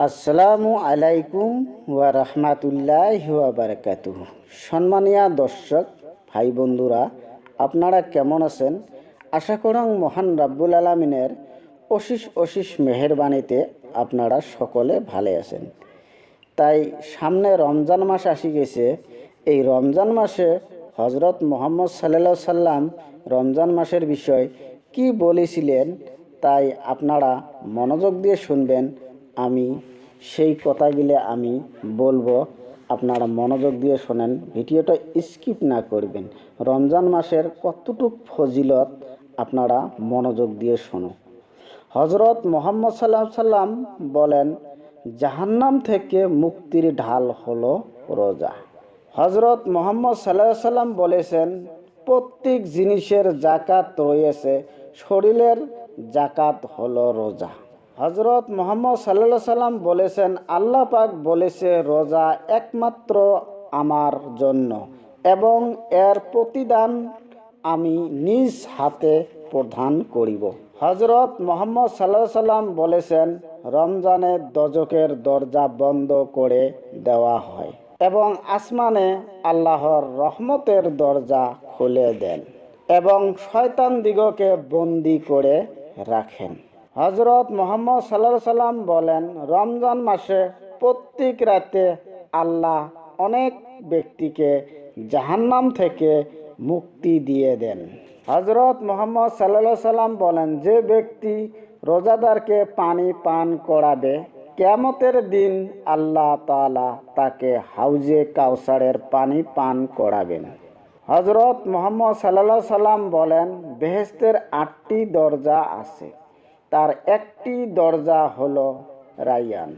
আসসালামু আলাইকুম ওয়া রাহমাতুল্লাহি ওয়া বারাকাতুহু। সম্মানীয় দর্শক, ভাই বন্ধুরা, আপনারা কেমন আছেন? আশা করং মহান রাব্বুল আলামিনের অশিস অশিস মেহেরবানিতে আপনারা সকলে ভালো আছেন। তাই সামনে রমজান মাস আসি গেছে। এই রমজান মাসে হজরত মোহাম্মদ সাল্লাহ সাল্লাম রমজান মাসের বিষয় কি বলেছিলেন, তাই আপনারা মনোযোগ দিয়ে শুনবেন। আমি, সেই কথাগুলো আমি বলব, আপনারা মনোযোগ দিয়ে শোনেন, ভিডিওটা স্কিপ না করবেন। রমজান মাসের কতটুক ফজিলত আপনারা মনোযোগ দিয়ে শোনো। হজরত মোহাম্মদ সাল্লাহ সাল্লাম বলেন, জাহান্নাম থেকে মুক্তির ঢাল হলো রোজা। হজরত মোহাম্মদ সাল্লাহ সাল্লাম বলেছেন, প্রত্যেক জিনিসের জাকাত রয়েছে, শরীরের জাকাত হলো রোজা। হজরত মোহাম্মদ সাল্লাহ সাল্লাম বলেছেন, আল্লাহ পাক বলেছে, রোজা একমাত্র আমার জন্য এবং এর প্রতিদান আমি নিজ হাতে প্রদান করিব। হজরত মোহাম্মদ সাল্লাহ সাল্লাম বলেছেন রমজানের দজকের দরজা বন্ধ করে দেওয়া হয় এবং আসমানে আল্লাহর রহমতের দরজা খুলে দেন এবং শয়তান দিগকে বন্দি করে রাখেন। হজরত মোহাম্মদ সাল্লাহ সাল্লাম বলেন, রমজান মাসে প্রত্যেক রাতে আল্লাহ অনেক ব্যক্তিকে জাহান্নাম থেকে মুক্তি দিয়ে দেন। হজরত মোহাম্মদ সাল্লা সাল্লাম বলেন, যে ব্যক্তি রোজাদারকে পানি পান করাবে কেমতের দিন আল্লাহ তালা তাকে হাউজে কাউসারের পানি পান করাবেন। হজরত মোহাম্মদ সাল্লা সাল্লাম বলেন বেহেস্তের আটটি দরজা আছে। তার একটি দরজা হলো রায়ান।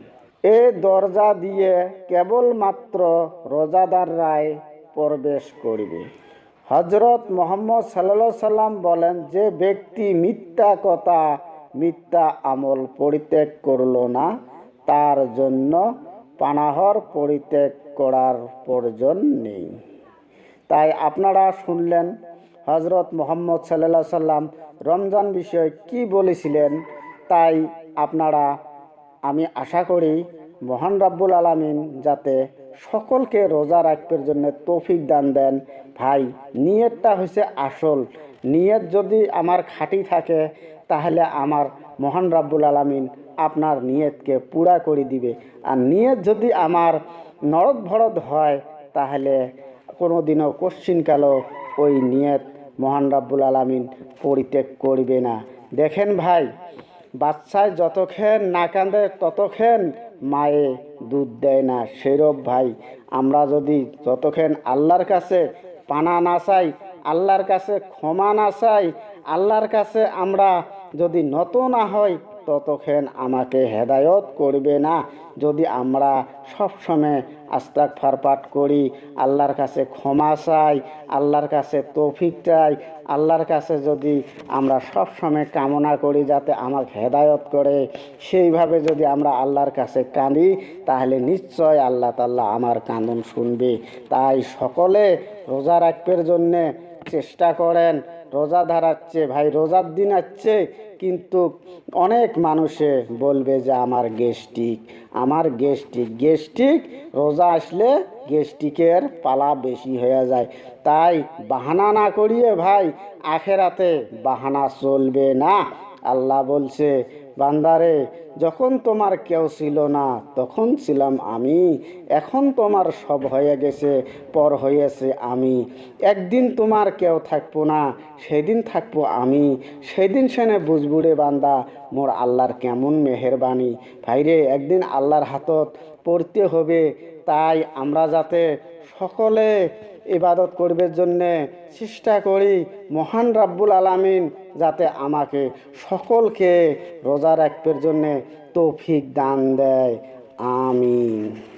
এ দরজা দিয়ে কেবলমাত্র রোজাদাররাই প্রবেশ করবে। হজরত মোহাম্মদ সাল্লা সাল্লাম বলেন, যে ব্যক্তি মিথ্যা কথা, মিথ্যা আমল পরিত্যাগ করল না, তার জন্য পানাহর পরিত্যাগ করার প্রয়োজন নেই। তাই আপনারা শুনলেন হজরত মোহাম্মদ সাল্লা সাল্লাম রমজান বিষয়ে কি বলেছিলেন তাই আপনারা, আমি আশা করি মহান রাব্বুল আলামিন যাতে সকলকে রোজা রাখবার জন্য তৌফিক দান দেন। ভাই, নিয়তটা হচ্ছে আসল। নিয়ত যদি আমার খাঁটি থাকে, তাহলে আমার মহান রাব্বুল আলামিন আপনার নিয়তকে পুরা করে দিবে। আর নিয়ত যদি আমার নরদ ভরদ হয়, তাহলে কোনো দিনও কোশ্চিনকালও ওই নিয়ত মহান রাব্বুল আলামিন পরিত্যাগ করবে না। দেখেন ভাই বাচ্চায় যতক্ষণ না কান্দে ততক্ষণ মায়ে দুধ দেয় না। সেরব ভাই, আমরা যদি যতক্ষণ আল্লাহর কাছে পানা না চাই, আল্লাহর কাছে ক্ষমা না চাই, আল্লাহর কাছে আমরা যদি নত না হয় ততক্ষণ আমাকে হেদায়ত করবে না। যদি আমরা সবসময় আস্তাক ফারপাট করি, আল্লাহর কাছে ক্ষমা চাই, আল্লাহর কাছে তৌফিক চাই, আল্লাহর কাছে যদি আমরা সবসময় কামনা করি যাতে আমার হেদায়ত করে, সেইভাবে যদি আমরা আল্লাহর কাছে কাঁদি, তাহলে নিশ্চয় আল্লাহ তাল্লাহ আমার কান্দন শুনবে। তাই সকলে রোজা রাখবার জন্যে চেষ্টা করেন। রোজা ধারাচ্ছে ভাই রোজার দিন আসছে, কিন্তু অনেক মানুষে বলবে যে আমার গেস্টিক আমার গেস্টিক গেস্টিক রোজা আসলে গেস্টিকের পালা বেশি হয়ে যায়। তাই বাহানা না করিয়ে ভাই আখেরাতে বাহানা চলবে না। আল্লাহ বলছে বান্দারে, যখন তোমার কেউ ছিল না, তখন ছিলাম আমি। এখন তোমার সব হয়ে গেছে, পর হয়েছে আমি। একদিন তোমার কেউ থাকব না, সেদিন থাকব আমি। সেদিন সেনে বুঝবুড়ে বান্দা, মোর আল্লাহর কেমন মেহেরবানি। ভাইরে, একদিন আল্লাহর হাতত পড়তে হবে, তাই আমরা যাতে সকলে ইবাদত করবার জন্যে চেষ্টা করি মহান রাব্বুল আলামিন যাতে আমাকে সকলকে রোজা রাখবার জন্যে তৌফিক দান দেয়। আমিন।